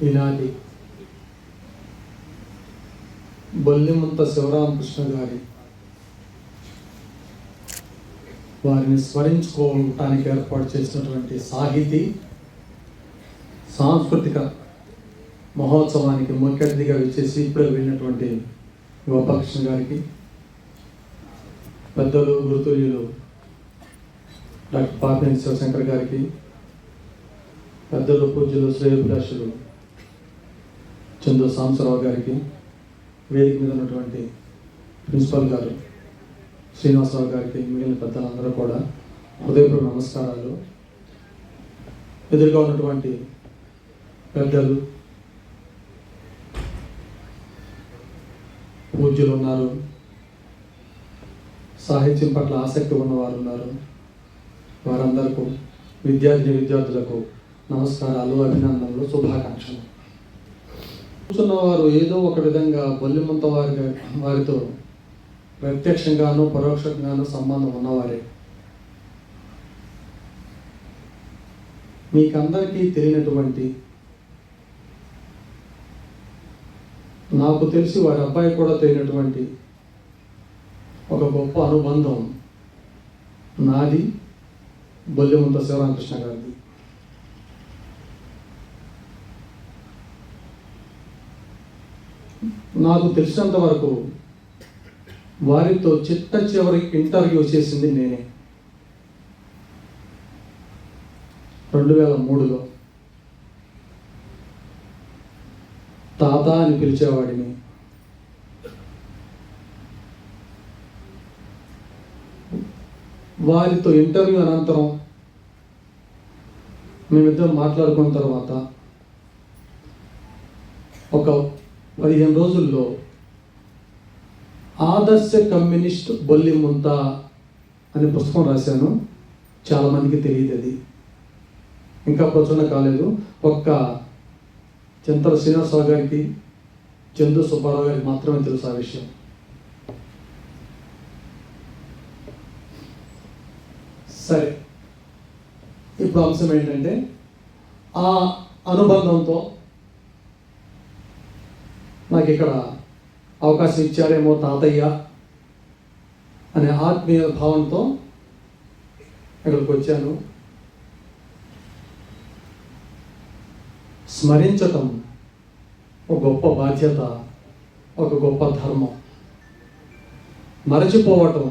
ఈనాటి బొల్లిమంత శివరామకృష్ణ గారి వారిని స్మరించుకోవటానికి ఏర్పాటు చేసినటువంటి సాహితీ సాంస్కృతిక మహోత్సవానికి ముఖ్య అతిథిగా విచ్చేసి ఇప్పుడే వెళ్ళినటువంటి గోపాలకృష్ణ గారికి పెద్దలు గురుతుల్యులు డాక్టర్ పాపినేని శివశంకర్ గారికి పెద్దలు పూజ్యులు శ్రేయభిలాషులు చంద్ర సాంసరావు గారికి వేదిక మీద ఉన్నటువంటి ప్రిన్సిపల్ గారు శ్రీనివాసరావు గారికి మిగిలిన పెద్దలందరూ కూడా హృదయపూర్వక నమస్కారాలు. ఎదురుగా ఉన్నటువంటి పెద్దలు పూజ్యులు ఉన్నారు. సాహిత్యం పట్ల ఆసక్తి ఉన్నవారు ఉన్నారు. వారందరికీ విద్యార్థి విద్యార్థులకు నమస్కారాలు అభినందనలు శుభాకాంక్షలు. కూర్చున్న వారు ఏదో ఒక విధంగా బొల్లిమంత వారి వారితో ప్రత్యక్షంగాను పరోక్షంగాను సంబంధం ఉన్నవారే. మీకందరికీ తెలియనటువంటి నాకు తెలిసి వారి అబ్బాయి కూడా తెలియనటువంటి ఒక గొప్ప అనుబంధం నాది బొల్లిమంత శివరామకృష్ణ గారిది. నాకు తెలిసినంత వరకు వారితో చిట్ట చివరి ఇంటర్వ్యూ చేసింది నేనే. రెండు వేల మూడులో తాత అని పిలిచేవాడిని. వారితో ఇంటర్వ్యూ అనంతరం మేమిద్దరం మాట్లాడుకున్న తర్వాత ఒక పదిహేను రోజుల్లో ఆదర్శ కమ్యూనిస్ట్ బొల్లి ముంత అనే పుస్తకం రాశాను. చాలామందికి తెలియదు అది. ఇంకా ప్రచురణ కాలేదు. ఒక్క చింతల శ్రీనివాసరావు గారికి చందు సుబ్బారావు గారికి మాత్రమే తెలుసు ఆ విషయం. సరే. ఇప్పుడు అంశం ఏంటంటే ఆ అనుబంధంతో నాకు ఇక్కడ అవకాశం ఇచ్చారేమో తాతయ్య అనే ఆత్మీయ భావంతో ఇక్కడికి వచ్చాను స్మరించటం ఒక గొప్ప బాధ్యత ఒక గొప్ప ధర్మం. మరచిపోవటం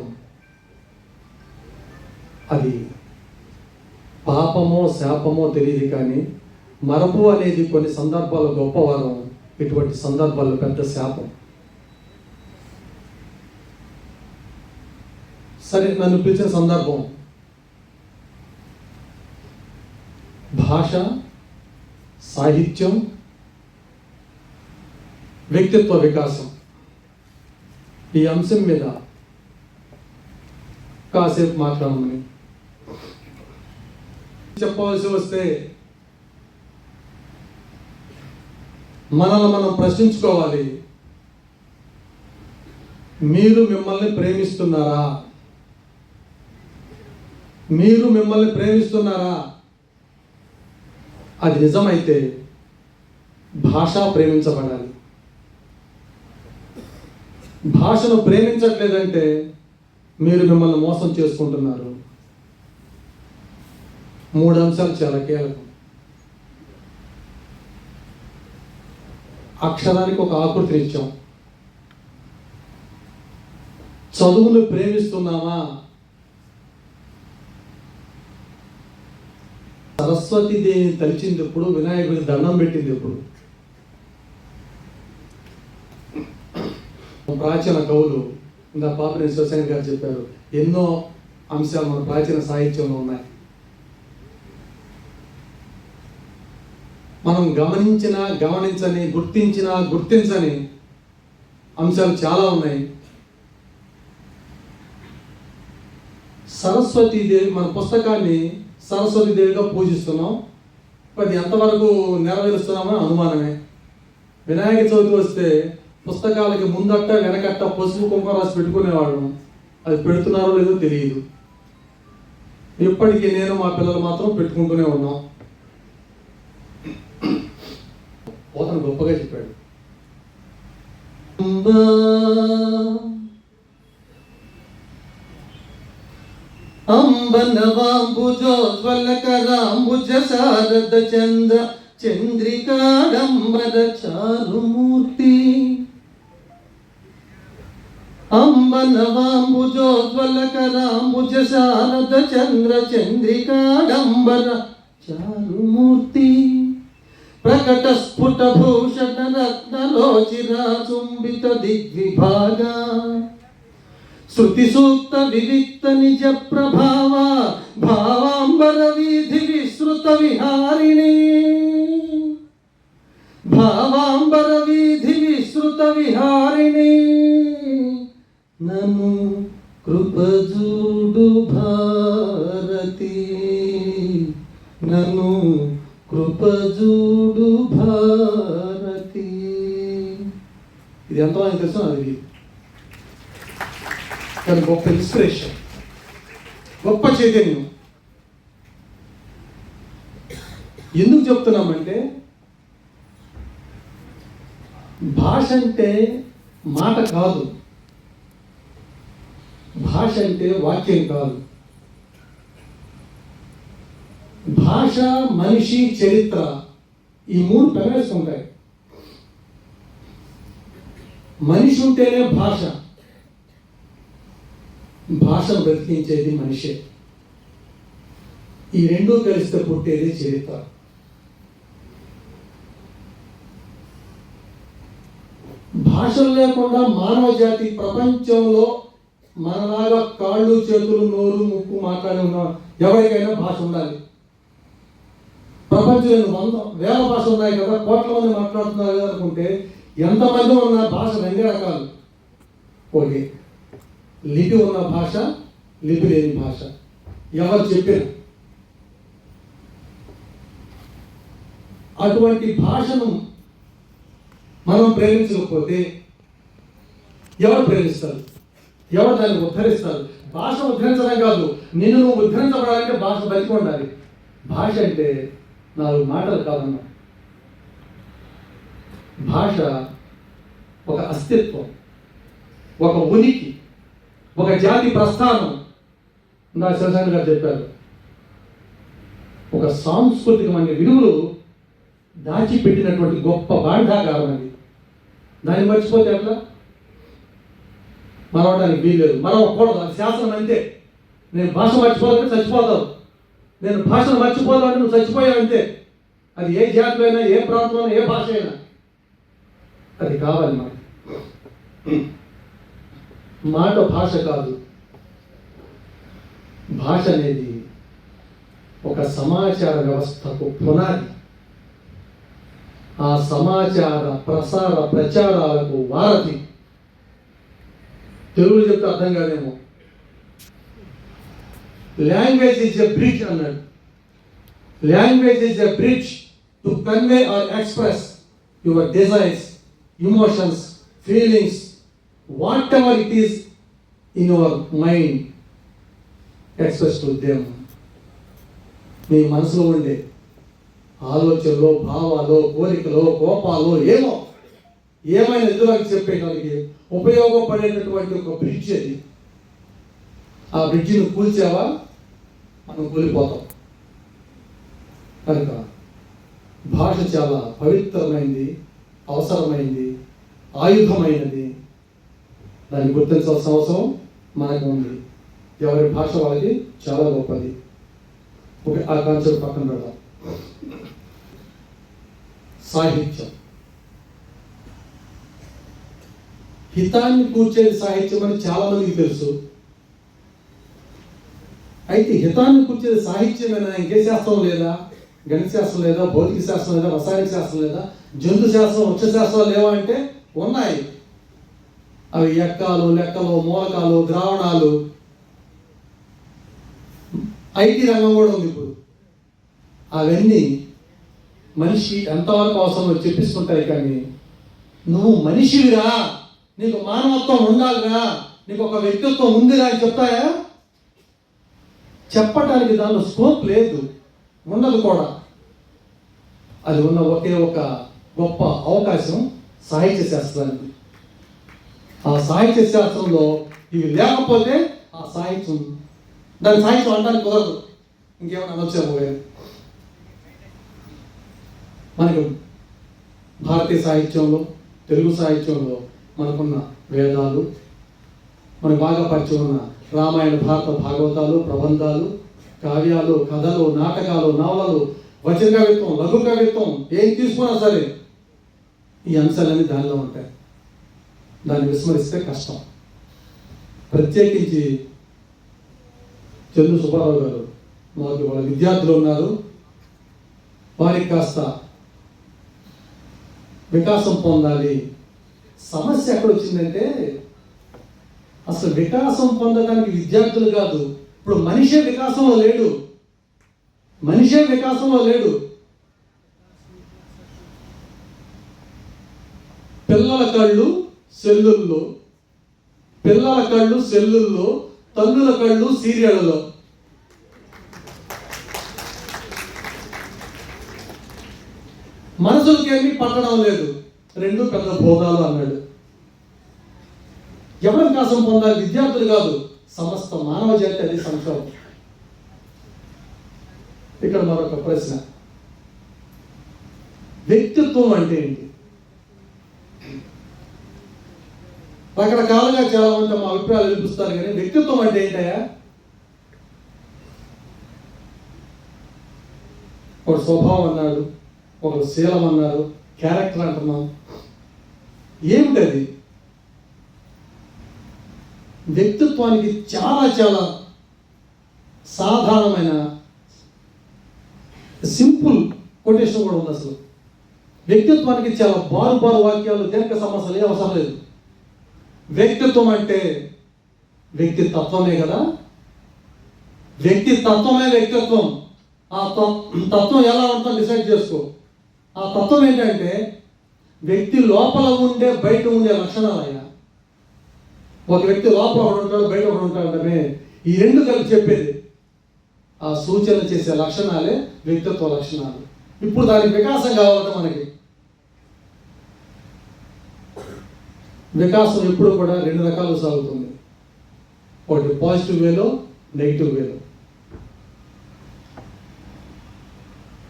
అది పాపమో శాపమో తెలియదు కానీ మరపు అనేది కొన్ని సందర్భాలు గొప్ప వరం. ఇటువంటి సందర్భాల్లో పెద్ద శాపం. సరే నన్ను పిలిచిన సందర్భం. భాష సాహిత్యం వ్యక్తిత్వ వికాసం. ఈ అంశం మీద కాసేపు మాట్లాడమని. చెప్పవలసి వస్తే మనల్ని మనం ప్రశ్నించుకోవాలి. మీరు మిమ్మల్ని ప్రేమిస్తున్నారా? మీరు మిమ్మల్ని ప్రేమిస్తున్నారా? అది నిజమైతే భాష ప్రేమించబడాలి. భాషను ప్రేమించట్లేదంటే మీరు మిమ్మల్ని మోసం చేసుకుంటున్నారు. మూడు అంశాలు చాలా కీలకం. అక్షరానికి ఒక ఆకృతిని ఇచ్చాం. చదువును ప్రేమిస్తున్నామా? సరస్వతి దేవిని తలిచింది ఎప్పుడు వినాయకుడికి దండం పెట్టింది ఎప్పుడు ప్రాచీన కవులు ఇంకా పాపని శివశంకర్ గారు చెప్పారు ఎన్నో అంశాలు మన ప్రాచీన సాహిత్యంలో ఉన్నాయి. మనం గమనించిన గమనించని గుర్తించిన గుర్తించని అంశాలు చాలా ఉన్నాయి. సరస్వతీదేవి మన పుస్తకాన్ని సరస్వతీదేవిగా పూజిస్తున్నాం. అది ఎంతవరకు నెరవేరుస్తున్నామని అనుమానమే. వినాయక చవితి వస్తే పుస్తకాలకి ముందట్ట వెనకట్ట పసుపు కుంకుమ రాసి పెట్టుకునేవాడు అది పెడుతున్నారో లేదో తెలియదు. ఇప్పటికీ నేను మా పిల్లలు మాత్రం పెట్టుకుంటూనే ఉన్నాం. పోతను గొప్పగా చెప్పాడు. అంబనవాంబుజోజ్వలకరాంబుజ శారద చంద్ర చంద్రికాడంబర చారుమూర్తి అంబనవాంబుజోజ్వలకరాంబుజ శారద చంద్ర చంద్రికాడంబర చారుమూర్తి ప్రకటస్ఫుట భూషణ రత్నలోచిరాచుంబిత దిగ్విభాగ శృతి సూక్త వివిక్త నిజ ప్రభావ భావాంబర వీధి విశ్రుత విహారిణి భావాంబర వీధి విశ్రుత విహారిణి నను కృపజూడు భారతి. నను కృపజూడు భారతి. ఇది ఎంతమంది తెలుసు? అది కానీ గొప్ప ఇన్స్పిరేషన్. గొప్ప చైతన్యం. ఎందుకు చెప్తున్నామంటే భాష అంటే మాట కాదు. భాష అంటే వాక్యం కాదు. భాష మనిషి చరిత్ర ఈ మూడు పెనవేసుకుంటాయి మనిషి ఉంటేనే భాష. భాష బ్రతికించేది మనిషే. ఈ రెండూ కలిస్తే పుట్టేది చరిత్ర. భాషలు లేకుండా మానవ జాతి ప్రపంచంలో మనలాగా కాళ్ళు చేతులు నోరు ముక్కు మాట్లాడి ఉన్న ఎవరికైనా భాష ఉండాలి. ప్రపంచంలో వంద వేల భాషలు ఉన్నాయి కదా కోట్ల మంది మాట్లాడుతున్నారు కదా అనుకుంటే ఎంతమంది ఉన్న భాష రెండు రకాలు? ఓకే. లిపి ఉన్న భాష లిపి లేని భాష. ఎవరు చెప్పారు అటువంటి భాషను మనం ప్రేమించకపోతే ఎవరు ప్రేమిస్తారు? ఎవరు దాన్ని ఉద్ధరిస్తారు? భాష ఉద్ధరించడం కాదు నిన్ను నువ్వు ఉద్ధరించబడాలంటే భాష బతికి ఉండాలి. భాష అంటే నాలుగు మాటలు కాదన్నా భాష ఒక అస్తిత్వం ఒక ఉనికి ఒక జాతి ప్రస్థానం. నా శివశాంతి గారు చెప్పారు. ఒక సాంస్కృతికమైన విలువలు దాచిపెట్టినటువంటి గొప్ప బాండాగారం అది. దాన్ని మర్చిపోతే ఎట్లా? మరవడానికి వీల్లేదు. మరవకూడదు. శాసనం అంతే. నేను భాష మర్చిపోవాలంటే చచ్చిపోతాను. నేను భాషను మర్చిపోదామంటే నువ్వు చచ్చిపోయావు అంతే. అది ఏ జాతి అయినా ఏ ప్రాంతంలో ఏ భాష అయినా. అది కావాలి మనకి. మాట భాష కాదు. భాష అనేది ఒక సమాచార వ్యవస్థకు పునాది. ఆ సమాచార ప్రసార ప్రచారాలకు వారధి. తెలుగులో చెప్తే అర్థం కాదేమో. లాంగ్వేజ్ ఈజ్ ఎ బ్రిడ్జ్ అన్నాడు language is a bridge to convey or express your desires emotions feelings whatever it is in your mind express to them మీ మనసులో ఉండే ఆలోచనలో భావాలు కోరికలో కోపాలు ఏమో ఏమైనా ఎదురుకి చెప్పేయడానికి ఉపయోగపడేటటువంటి ఒక బ్రిడ్జ్ అది. ఆ బ్రిడ్జిని కూల్చావా? మనం కూలిపోతాం. కనుక భాష చాలా పవిత్రమైంది అవసరమైంది ఆయుధమైనది. దాన్ని గుర్తించాల్సిన అవసరం మనకు ఉంది. ఎవరి భాష వాళ్ళకి చాలా గొప్పది. ఓకే ఆ కాన్సెప్ట్ పక్కన పెడదాం. సాహిత్యం. హితాన్ని కూర్చేది సాహిత్యం అని చాలా మందికి తెలుసు. అయితే హితాన్ని కూర్చేది సాహిత్యమేనా ఇంకే శాస్త్రం లేదా? గణిత శాస్త్రం లేదా? భౌతిక శాస్త్రం లేదా? రసాయనిక శాస్త్రం లేదా? జంతు శాస్త్రం వృక్ష శాస్త్రాలు లేవా అంటే ఉన్నాయి. అవి ఎక్కాలు లెక్కలు మూలకాలు ద్రావణాలు. ఐటీ రంగం కూడా ఉంది ఇప్పుడు. అవన్నీ మనిషి ఎంతవరకు అవసరమో చెప్పిస్తుంటాయి కానీ నువ్వు మనిషివిరా? నీకు మానవత్వం ఉండాలిరా? నీకు ఒక వ్యక్తిత్వం ఉందిరా అని చెప్తాయా? చెప్పడానికి దానిలో స్కోప్ లేదు. ఉన్నది కూడా. అది ఉన్న ఒకే ఒక గొప్ప అవకాశం సాహిత్య శాస్త్రానికి ఆ సాహిత్య శాస్త్రంలో ఇవి లేకపోతే ఆ సాహిత్యం దాని సాహిత్యం అనడానికి కుదరదు. ఇంకేమైనా అనొచ్చాము మనకు భారతీయ సాహిత్యంలో తెలుగు సాహిత్యంలో మనకున్న వేదాలు మనకు బాగా పరిచయం ఉన్న రామాయణ భారత భాగవతాలు ప్రబంధాలు కావ్యాలు కథలు నాటకాలు నవలలు వచన కవిత్వం లఘు కవిత్వం ఏం తీసుకున్నా సరే ఈ అంశాలన్నీ దానిలో ఉంటాయి. దాన్ని విస్మరిస్తే కష్టం. ప్రత్యేకించి చంద్రు సుబ్బారావు గారు మాకు వాళ్ళ విద్యార్థులు ఉన్నారు. వారికి కాస్త వికాసం పొందాలి. సమస్య ఎక్కడ వచ్చిందంటే అసలు వికాసం పొందడానికి విద్యార్థులు కాదు. ఇప్పుడు మనిషే వికాసంలో లేడు. మనిషే వికాసంలో లేడు. పిల్లల కళ్ళు సెల్లుల్లో పిల్లల కళ్ళు సెల్లుల్లో తల్లుల కళ్ళు సీరియళ్ళలో. మనసులకేమీ పట్టడం లేదు. రెండు పెద్ద భోగాలు అన్నాడు. ఎవరి వికాసం పొందాలి విద్యార్థులు కాదు. సమస్త మానవ జాతి అది సంక్షోభం ఇక్కడ మరొక ప్రశ్న. వ్యక్తిత్వం అంటే ఏంటి? రకరకాలుగా చాలా మంది మా అభిప్రాయాలు వినిపిస్తారు కానీ వ్యక్తిత్వం అంటే ఏంటయ్యా? ఒక స్వభావం అన్నాడు ఒక శీలం అన్నారు క్యారెక్టర్ అంటున్నాం. ఏమిటది? వ్యక్తిత్వానికి చాలా చాలా సాధారణమైన సింపుల్ కొటేషన్ కూడా ఉంది అసలు. వ్యక్తిత్వానికి చాలా బారు బారు వాక్యాలు దీర్ఘ సమస్యలు ఏ అవసరం లేదు. వ్యక్తిత్వం అంటే వ్యక్తి తత్వమే కదా? వ్యక్తి తత్వమే వ్యక్తిత్వం. ఆ తత్వం ఎలా ఉంటుందో డిసైడ్ చేసుకో. ఆ తత్వం ఏంటంటే వ్యక్తి లోపల ఉండే బయట ఉండే లక్షణాలు ఒక వ్యక్తి లోపల ఒకడు ఉంటాడు బయట ఒకడు ఉంటాడు ఈ రెండు కలిపి చెప్పేది. ఆ సూచన చేసే లక్షణాలే వ్యక్తిత్వ లక్షణాలు. ఇప్పుడు దానికి వికాసం కావాలంటే మనకి. వికాసం ఎప్పుడు కూడా రెండు రకాలు సాగుతుంది. ఒకటి పాజిటివ్ వేలో నెగిటివ్ వేలో.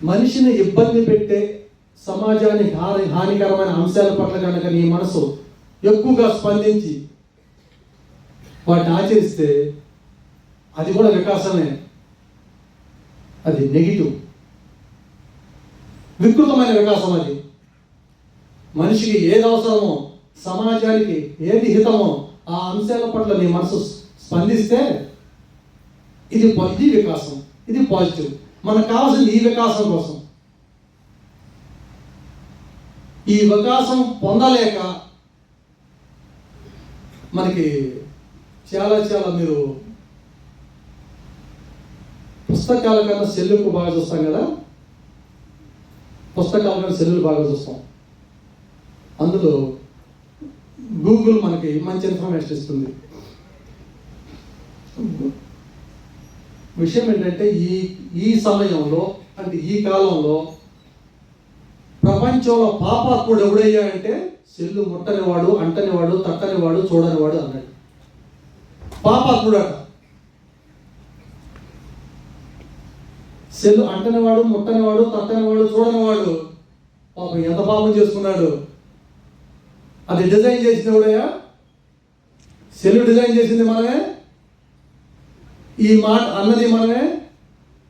మనిషిని ఇబ్బంది పెట్టే సమాజానికి హాని హానికరమైన అంశాల పట్ల కనుక నీ మనసు ఎక్కువగా స్పందించి వాటిని ఆచరిస్తే అది కూడా వికాసమే. అది నెగిటివ్. వికృతమైన వికాసం అది. మనిషికి ఏది అవసరమో సమాజానికి ఏది హితమో ఆ అంశాల పట్ల నీ మనసు స్పందిస్తే ఇది ఇది వికాసం. ఇది పాజిటివ్. మనకు కావాల్సింది ఈ వికాసం కోసం. ఈ వికాసం పొందలేక మనకి చాలా చాలా మీరు పుస్తకాల కన్నా సెల్లుకు బాగా చూస్తాం కదా? పుస్తకాల కన్నా సెల్లులు బాగా చూస్తాం. అందులో గూగుల్ మనకి మంచి ఇన్ఫర్మేషన్ ఇస్తుంది. విషయం ఏంటంటే ఈ ఈ సమయంలో అంటే ఈ కాలంలో ప్రపంచంలో పాపాత్ముడు ఎవడయ్యాడంటే సెల్లు ముట్టనివాడు అంటనివాడు తట్టనివాడు చూడనివాడు అన్నాడు. పాపాత్ముడట సెల్లు అంటనివాడు ముట్టనివాడు తట్టనివాడు చూడనివాడు. పాపం ఎంత పాపం చేసుకున్నాడు. అది డిజైన్ చేసింది ఎవడయ్యా? సెల్లు డిజైన్ చేసింది మనమే. ఈ మాట అన్నది మనమే.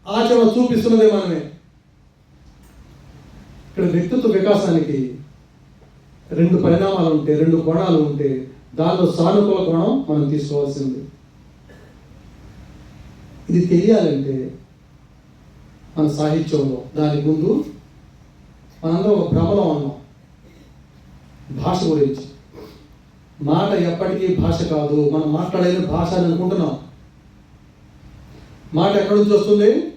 ఆచరణ చూపిస్తున్నది మనమే. ఇక్కడ వ్యక్తిత్వ వికాసానికి రెండు పరిణామాలు ఉంటే రెండు కోణాలు ఉంటే దానిలో సానుకూల కోణం మనం తీసుకోవాల్సింది. ఇది తెలియాలంటే మన సాహిత్యంలో దానికి ముందు మనందరం ఒక భ్రమలో ఉన్నాం. భాష గురించి. మాట ఎప్పటికీ భాష కాదు. మనం మాట్లాడేది భాష అని అనుకుంటున్నాం. మాట ఎక్కడి నుంచి వస్తుంది?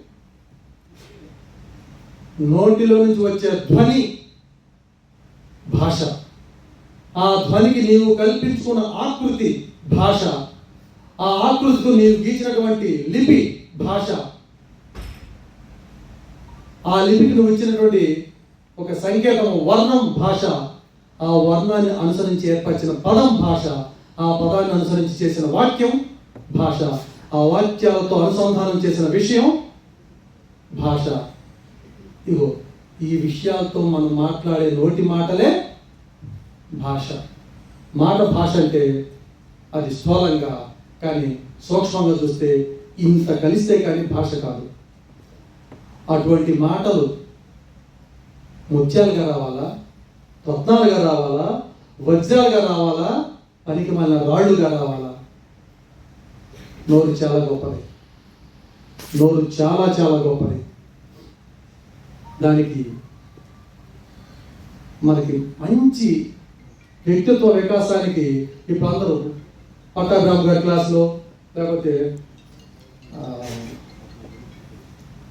నోటిలో నుంచి వచ్చే ధ్వని భాష. ఆ ధ్వనికి నీవు కల్పించుకున్న ఆకృతి భాష. ఆ ఆకృతితో నీవు గీచినటువంటి లిపి భాష. ఆ లిపికి నువ్వు ఇచ్చినటువంటి ఒక సంకేతం వర్ణం భాష. ఆ వర్ణాన్ని అనుసరించి ఏర్పరిచిన పదం భాష. ఆ పదాన్ని అనుసరించి చేసిన వాక్యం భాష. ఆ వాక్యాలతో అనుసంధానం చేసిన విషయం భాష. ఇగో ఈ విషయాలతో మనం మాట్లాడే నోటి మాటలే భాష. మాట భాష అంటే అది స్థూలంగా కానీ సూక్ష్మంగా చూస్తే ఇంత కలిస్తే కానీ భాష కాదు. అటువంటి మాటలు ముత్యాలుగా రావాలా? రత్నాలుగా రావాలా? వజ్రాలుగా రావాలా? పనికి మళ్ళీ రాళ్ళుగా రావాలా? నోరు చాలా గొప్పది. నోరు చాలా చాలా గొప్పది. దానికి మనకి మంచి వ్యక్తిత్వ వికాసానికి ఇప్పుడు అందరూ పట్టాభిరామ్ గారి క్లాస్లో లేకపోతే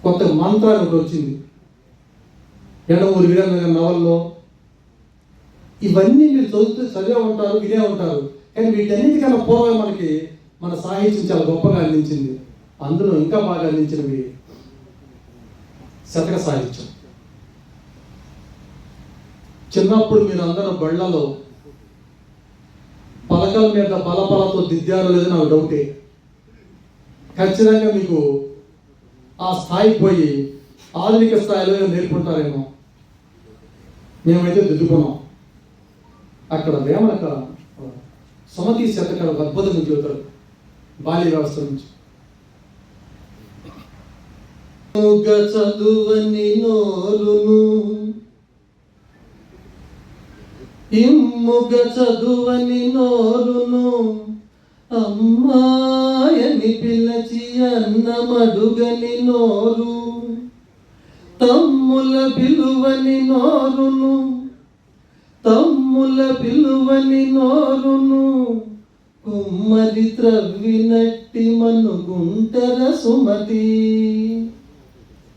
కొత్త మంత్రాలు ఒకటి వచ్చింది. ఎండమూరి వీరేంద్ర నవల్లో. ఇవన్నీ మీరు చదువుతూ చదివే ఉంటారు వినే ఉంటారు. కానీ వీటన్నిటికన్నా పూర్వమే మనకి మన సాహిత్యం చాలా గొప్పగా అందించింది. అందులో ఇంకా బాగా అందించినవి శతక సాహిత్యం. చిన్నప్పుడు మీరు అందరూ బళ్ళలో పలకల మీద బలపలతో దిద్దారో లేదో నాకు డౌటే ఖచ్చితంగా మీకు ఆ స్థాయి పోయి ఆధునిక స్థాయిలో నేర్పుంటారేమో. మేమైతే దిద్దుకున్నాం. అక్కడ వేమనక సమతి శతకాల అద్భుతం చెబుతారు బాల్య వ్యవస్థ నుంచి. చదువని నోరును ఇమ్ముగ చదువని నోరును అమ్మాయని పిలచి అన్నమడుగని నోరు. తమ్ముల పిలువని నోరును తమ్ముల పిలువని నోరును కుమ్మరి త్రవ్వినట్టి మనుగుంటర సుమతి.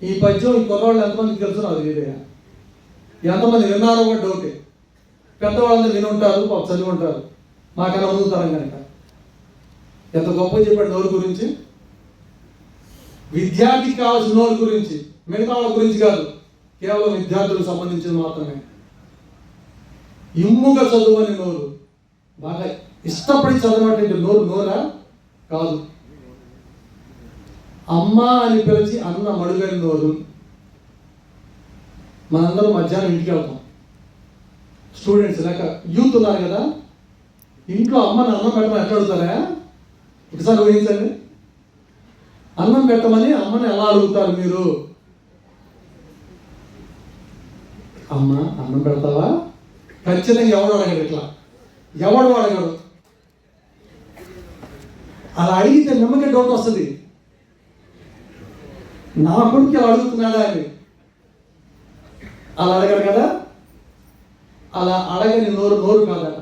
ఈ పద్యం ఈ కుర్రాళ్ళు ఎంతమందికి తెలుసు నాకు తెలియదు. ఎంతమంది విన్నారో కూడా డౌటే పెద్దవాళ్ళు విని ఉంటారు పాప చదివి ఉంటారు. మాకన్నా ముందు తరం కనుక. ఎంత గొప్ప చెప్పాడు నోరు గురించి? విద్యార్థికి కావాల్సిన నోరు గురించి. మిగతా వాళ్ళ గురించి కాదు. కేవలం విద్యార్థులకు సంబంధించింది మాత్రమే. ఇమ్ముగా చదువు నోరు. బాగా ఇష్టపడి చదవటువంటి నోరు నోరా? కాదు. అమ్మ అని పిలిచి అన్న మడుగని నోరు. మనందరం మధ్యాహ్నం ఇంటికి వెళ్తాం. స్టూడెంట్స్ లేక యూత్ ఉన్నారు కదా ఇంట్లో అమ్మని అన్నం పెట్టమని ఎట్లా అడుగుతారా? ఒకసారి ఊహించండి. అన్నం పెట్టమని అమ్మని ఎలా అడుగుతారు మీరు? అమ్మ అన్నం పెడతావా? ఖచ్చితంగా ఎవడు అడగడు ఇట్లా. ఎవడు అడగడు? అలా అడిగితే నమ్మకే డౌట్ వస్తుంది. నా కొడుకు ఇలా అడుగుతున్నాడా అని. అలా అడగడు కదా? అలా అడగని నోరు నోరు కాదట.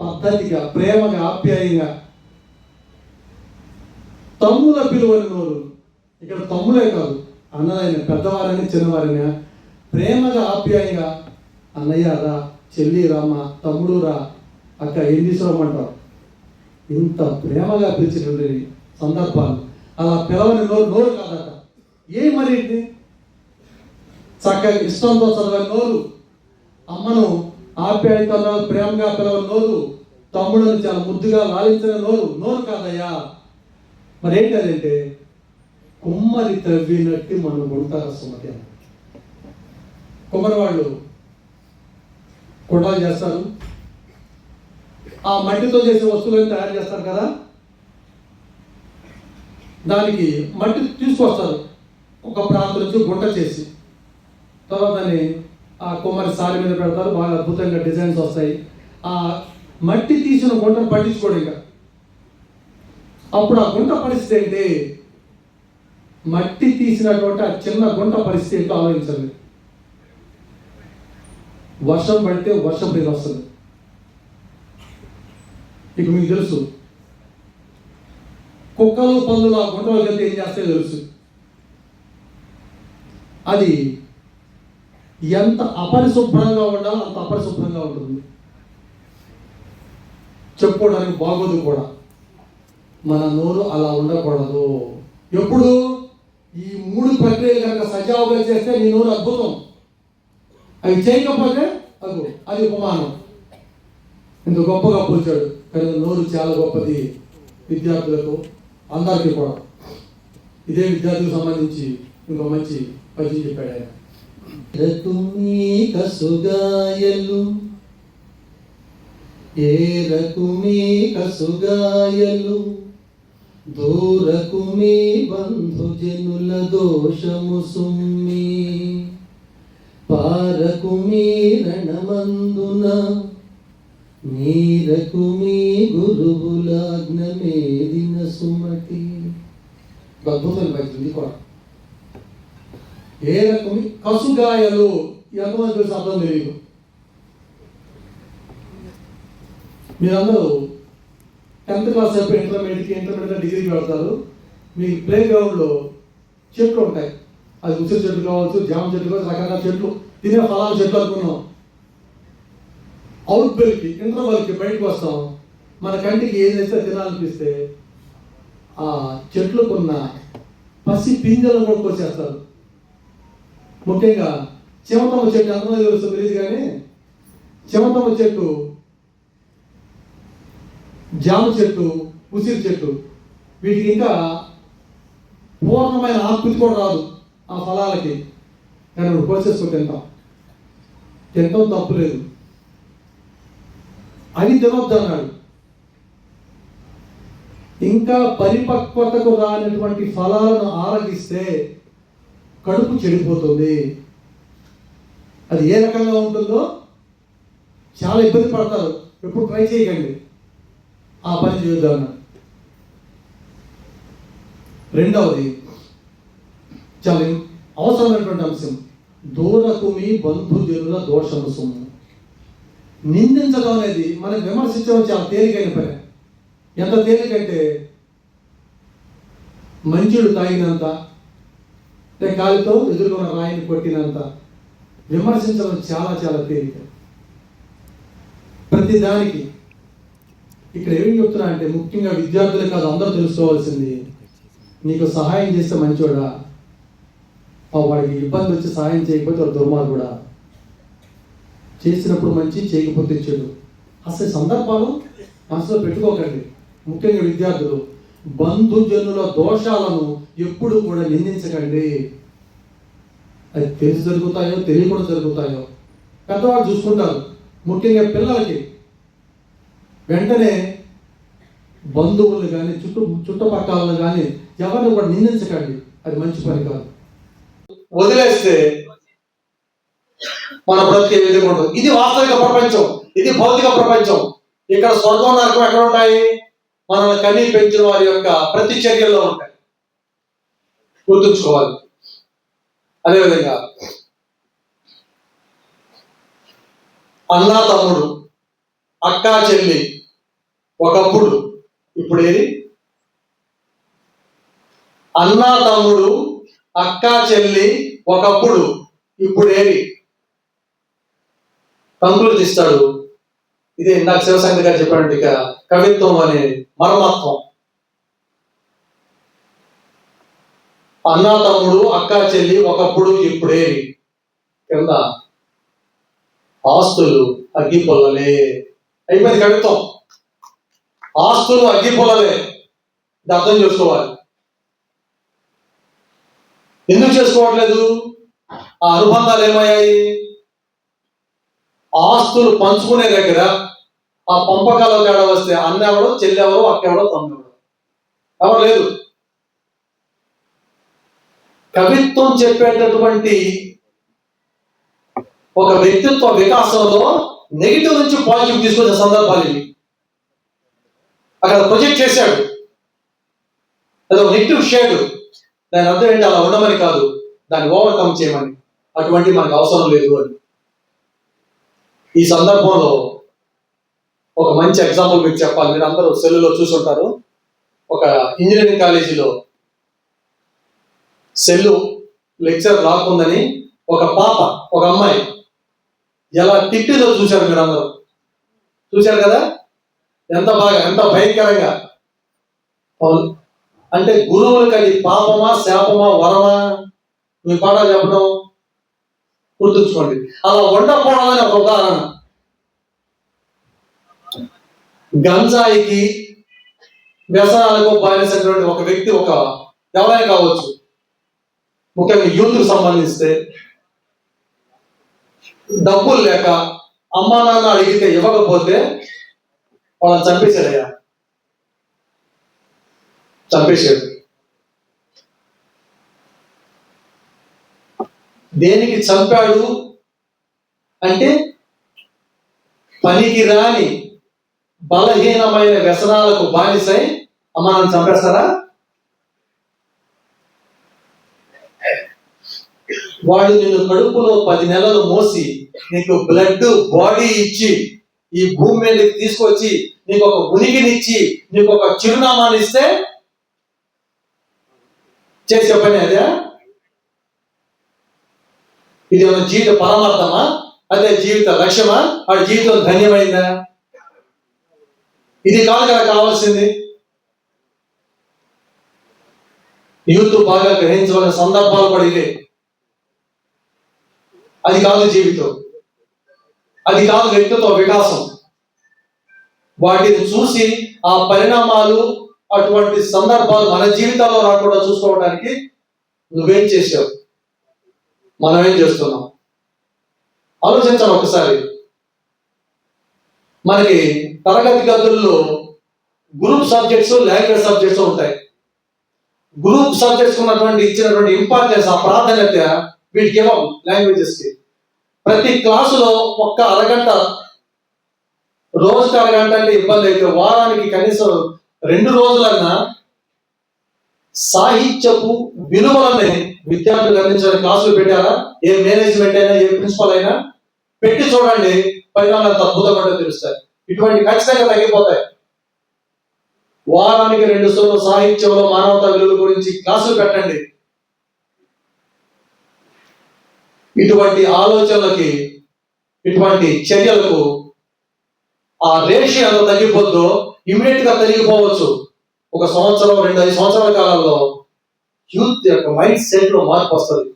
పద్ధతిగా ప్రేమగా ఆప్యాయంగా. తమ్ముల పిలువని నోరు. ఇక్కడ తమ్ములే కాదు అన్నదైన పెద్దవారని చిన్నవారైనా. ప్రేమగా ఆప్యాయంగా అన్నయ్య రా చెల్లి రామ తమ్ముడు రా అక్క ఏం తీసుకురమ్మంటారు ఇంత ప్రేమగా పిలిచినటువంటి సందర్భాలు. అలా పిలవని నోరు నోరు కాదట. ఏ మరి చక్కగా ఇష్టంతో చదవని నోరు. అమ్మను ఆప్యాయతలో ప్రేమగా పిలవని నోరు తమ్ముడు చాలా ముద్దుగా లాలించిన నోరు నోరు కాదయ్యా. మరి ఏంటి అదంటే కుమ్మరి తవ్వినట్టు మనం ఉంటారు సుమతి కుమ్మరి వాళ్ళు కుటాలు చేస్తారు. ఆ మట్టితో చేసే వస్తువులను తయారు చేస్తారు కదా? దానికి మట్టి తీసుకొస్తారు. ఒక ప్రాంతం నుంచి గుంట చేసి తర్వాత దాన్ని ఆ కుమ్మరి సారి మీద పెడతారు. బాగా అద్భుతంగా డిజైన్స్ వస్తాయి. ఆ మట్టి తీసిన గుంటను పట్టించుకోడు ఇంకా. అప్పుడు ఆ గుంట పరిస్థితి ఏంటి? మట్టి తీసినటువంటి ఆ చిన్న గుంట పరిస్థితి ఏంటో ఆలోచించండి. వర్షం పడితే వర్షం మీద వస్తుంది. ఇక మీకు తెలుసు. కుక్కలు పందులు ఆ గుంటలో వెళ్తే ఏం చేస్తాయో తెలుసు. అది ఎంత అపరిశుభ్రంగా ఉండాలో అంత అపరిశుభ్రంగా ఉంటుంది. చెప్పుకోవడానికి బాగోదు కూడా. మన నోరు అలా ఉండకూడదు. ఎప్పుడు? ఈ మూడు ప్రక్రియలు కనుక సజావుగా చేస్తే నీ నోరు అద్భుతం. అవి చేయకపోతే అగు అది ఉపమానం. ఇంత గొప్పగా పూర్చాడు కానీ నోరు చాలా గొప్పది విద్యార్థులకు అందరికీ కూడా. ఇదే విద్యార్థులకు సంబంధించి ఇంకో మంచి పరిచయం చెప్పాడు ఆయన. రకుమీ కసుగాయలు ఏ రకుమీ కసుగాయలు దూరకు మీ బంధుజనుల దోషము సుమ్మి పారకు మీ రణమందున నీరకు మీ గురువులాజ్ఞమేదిన సుమతి. అద్భుతమైన పద్యం కూడా. ఏ రకం కసుగాయలు ఎంతమంది తెలుసు అర్థం తెలియదు. మీరందరూ టెన్త్ క్లాస్ అయిపోయి ఇంటర్మీడియట్కి ఇంటర్మీడియట్ డిగ్రీకి వెళ్తారు. మీ ప్లే గ్రౌండ్లో చెట్లు ఉంటాయి. అది ఉసిరి చెట్లు కావచ్చు జామ చెట్లు కావచ్చు రకరకాల చెట్లు. తినే ఫలాలు చెట్లు అనుకున్నాం. అవుట్ బెల్కి ఇంటర్వెల్కి బయటకు వస్తాం. మన కంటికి ఏదైతే తినాలనిపిస్తే ఆ చెట్లకున్న పసి పింజలను కూడా కోసేస్తారు. ముఖ్యంగా చిమతమ్మ చెట్టు ఎంతమంది తెలుసు తెలియదు కానీ చిమతమ్మ చెట్టు జామ చెట్టు ఉసిరి చెట్టు వీటికి ఇంకా పూర్ణమైన ఆకృతి కూడా రాదు ఆ ఫలాలకి. కానీ ఇప్పుడు తింటాం తింటాం తప్పు లేదు. అని తినొద్దు అన్నాడు. ఇంకా పరిపక్వతకు రానటువంటి ఫలాలను ఆరగిస్తే కడుపు చెడిపోతుంది. అది ఏ రకంగా ఉంటుందో చాలా ఇబ్బంది పడతారు. ఎప్పుడు ట్రై చేయకండి. ఆ పని చేద్దాం రెండవది చాలా అవసరమైనటువంటి అంశం దూరకు మీ బంధుజనుల దోషము సొమ్ము నిందించడం అనేది మనం విమర్శించడం చాలా తేలికైన పని. ఎంత తేలికంటే మంచుడు తాగినంత అంటే కాలితో ఎదుర్కొన్న రాయిని కొట్టినంత విమర్శించడం చాలా చాలా తేలిక. ప్రతి దానికి ఇక్కడ ఏం చెప్తున్నా అంటే ముఖ్యంగా విద్యార్థులే కాదు అందరూ తెలుసుకోవాల్సింది నీకు సహాయం చేస్తే మంచోడా? వాడికి ఇబ్బంది వచ్చి సహాయం చేయకపోతే వాడు దుర్మార్గుడా? చేసినప్పుడు మంచి చేయకపోతే చెడు. అసలు సందర్భాలు మనసులో పెట్టుకోకండి. ముఖ్యంగా విద్యార్థులు. బంధుజనుల దోషాలను ఎప్పుడు కూడా నిందించకండి. అది తెలిసి జరుగుతాయో తెలియకుండా జరుగుతాయో పెద్దవాళ్ళు చూసుకుంటారు. ముఖ్యంగా పిల్లలకి వెంటనే బంధువులు కానీ చుట్టూ చుట్టుపక్కలను కానీ ఎవరిని కూడా నిందించకండి. అది మంచి పని కాదు. వదిలేస్తే మన బ్రతికే విధంగా ఇది వాస్తవిక ప్రపంచం. ఇది భౌతిక ప్రపంచం. ఇక్కడ స్వర్గం నరకం ఎక్కడ ఉంటాయి? మనల్ని కనీ పెంచిన వారి యొక్క ప్రతి చర్యల్లో ఉంటాయి. గుర్తుంచుకోవాలి. అదేవిధంగా అన్నా తమ్ముడు అక్క చెల్లి ఒకప్పుడు ఇప్పుడు ఏది? అన్నా తమ్ముడు అక్కా చెల్లి ఒకప్పుడు ఇప్పుడు ఏది? కంక్లూజ్ ఇస్తాడు ఇదే ఇందాక శివశంకర్ గారు చెప్పాడు ఇక కవిత్వం అనే మర్మత్వం. అన్నా తమ్ముడు అక్కా చెల్లి ఒకప్పుడు ఇప్పుడే కింద ఆస్తులు అగ్గి పొల్లలే అయిపోయింది కవిత్వం. ఆస్తులు అగ్గిపొల్లలే. ఇది అర్థం చేసుకోవాలి. ఎందుకు చేసుకోవట్లేదు? ఆ అనుబంధాలు ఏమయ్యాయి? ఆస్తులు పంచుకునే దగ్గర ఆ పంపకాల తేడా వస్తే అన్న ఎవడో చెల్లి ఎవరో అక్క ఎవడో తమ్ముడు. ఎవరు లేదు. కవిత్వం చెప్పేటటువంటి ఒక వ్యక్తిత్వ వికాసంలో నెగిటివ్ నుంచి పాజిటివ్ తీసుకొచ్చే సందర్భాలు ఇవి. అక్కడ ప్రొజెక్ట్ చేశాడు. అది నెగిటివ్ షేడ్. దాని అర్థం ఏంటి? అలా ఉండమని కాదు. దాన్ని ఓవర్కమ్ చేయమని. అటువంటి మనకు అవసరం లేదు అని. ఈ సందర్భంలో ఒక మంచి ఎగ్జాంపుల్ మీకు చెప్పాలి. మీరు అందరూ సెల్లులో చూసుంటారు. ఒక ఇంజనీరింగ్ కాలేజీలో సెల్లు లెక్చర్ రాకుందని ఒక పాప ఒక అమ్మాయి ఎలా తిట్టిదో చూశారు మీరు అందరూ చూశారు కదా? ఎంత బాగా ఎంత భయంకరంగా. అవును. అంటే గురువులకు అది పాపమా శాపమా వరమా? మీ పాఠాలు చెప్పడం గుర్తుంచుకోండి. అలా ఉండకపోవడం అని ఒక ఉదాహరణ. గంజాయికి వ్యసనాలకు బానిసినటువంటి ఒక వ్యక్తి ఒక ఎవరైనా కావచ్చు ముఖ్యంగా యూత్కు సంబంధిస్తే డబ్బులు లేక అమ్మా నాన్న అడిగితే ఇవ్వకపోతే వాళ్ళని చంపేశాడయ్యా. చంపేశాడు. దేనికి చంపాడు అంటే పనికి రాని బలహీనమైన వ్యసనాలకు బానిసై అమ్మ చంపేస్తారా? వాడు నిన్ను కడుపులో పది నెలలు మోసి నీకు బ్లడ్ బాడీ ఇచ్చి ఈ భూమి మీదకి తీసుకొచ్చి నీకు ఒక ఉనికినిచ్చి నీకు ఒక చిరునామాని ఇస్తే చేసే పని అదే? ఇది ఒక జీవిత పరమార్థమా? అదే జీవిత లక్ష్యమా? వాడి జీవితం ధన్యమైందా? ఇది కాదు కదా కావాల్సింది. యూత్ బాగా గ్రహించవలసిన సందర్భాలు కూడా అది కాదు జీవితం. అది కాదు వ్యక్తిత్వ వికాసం. వాటిని చూసి ఆ పరిణామాలు అటువంటి సందర్భాలు మన జీవితాల్లో రాకుండా చూసుకోవడానికి నువ్వేం చేసావు మనం ఏం చేస్తున్నాం? ఆలోచించాలి ఒకసారి. మనకి తరగతి గదుల్లో గ్రూప్ సబ్జెక్ట్స్ లాంగ్వేజ్ సబ్జెక్ట్స్ ఉంటాయి. గ్రూప్ సబ్జెక్ట్స్ ఉన్నటువంటి ఇచ్చినటువంటి ఇంపార్టెన్స్ ఆ ప్రాధాన్యత వీటికి ఇవ్వం లాంగ్వేజెస్కి. ప్రతి క్లాసులో ఒక్క అరగంట రోజుకి అరగంట అంటే ఇబ్బంది అయితే వారానికి కనీసం రెండు రోజులన్నా సాహిత్యపు విలువలనే విద్యార్థులు అందించడానికి క్లాసులు పెట్టారా ఏ మేనేజ్మెంట్ అయినా ఏ ప్రిన్సిపల్ అయినా పెట్టి చూడండి. పరిణామాలు ఎంత అద్భుతంగా తెలుస్తాయి. ఇటువంటి ఖచ్చితంగా తగ్గిపోతాయి. వారానికి రెండు సార్లు సాహిత్యంలో మానవతా విలువల గురించి క్లాసులు పెట్టండి. ఇటువంటి ఆలోచనలకి ఇటువంటి చర్యలకు ఆ రేషియో ఎంత తగ్గిపోద్దో ఇమీడియట్గా తగ్గిపోవచ్చు. ఒక సంవత్సరం రెండు ఐదు సంవత్సరాల కాలంలో యూత్ యొక్క మైండ్ సెట్లో మార్పు వస్తుంది.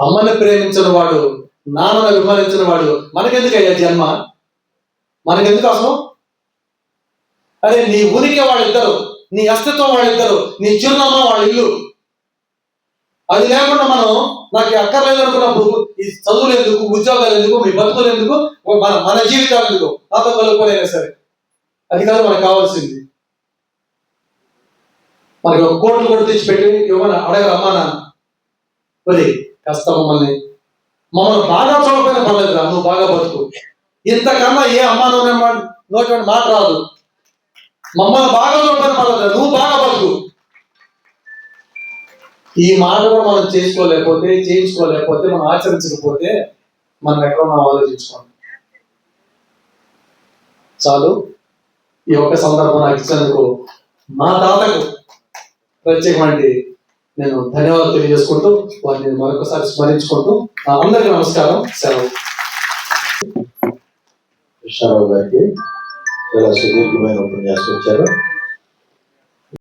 అమ్మని ప్రేమించిన వాడు నామను విమర్శించిన వాడు మనకెందుకయ్యా జన్మ? మనకెందుకు అసలు అరే నీ ఉనికి వాళ్ళిద్దరు నీ అస్తిత్వం వాళ్ళిద్దరు నీ చిరునామా వాళ్ళ ఇల్లు అది లేకుండా మనం నాకు అక్కర్లేదు అనుకున్నప్పుడు ఈ చదువులు ఎందుకు ఉద్యోగాలు ఎందుకు మీ బతుకులు ఎందుకు మన మన జీవితాలు ఎందుకు నాతో కలుపుకోలేనా సరే. అది కాదు మనకు కావాల్సింది. మనకి ఒక కోట్లు కూడా తెచ్చిపెట్టి ఏమన్నా అడగరమ్మా నాన్న? మరి కాస్త మమ్మల్ని మమ్మల్ని బాగా చూడకపోయినా పర్లేదు రా, నువ్వు బాగా బతుకు. ఇంతకన్నా ఏ అమ్మా నాన్న నోటి మాట రాదు. మమ్మల్ని బాగా చూడకపోయినా పర్లేదు రా, నువ్వు బాగా బతుకు. ఈ మాట కూడా మనం చేసుకోలేకపోతే చేయించుకోలేకపోతే మనం ఆచరించకపోతే మనం ఎక్కడ మనం ఆలోచించుకోండి. చాలు. ఈ ఒక్క సందర్భం నాకు ఇచ్చినందుకు మా తాతకు ప్రత్యేకమైన నేను ధన్యవాదాలు తెలియజేసుకుంటూ వారిని మరొకసారి స్మరించుకుంటూ అందరికీ నమస్కారం సెలవు. కృష్ణారావు గారికి చాలా సుదీర్ఘమైన ఉపన్యాసం ఇచ్చారు.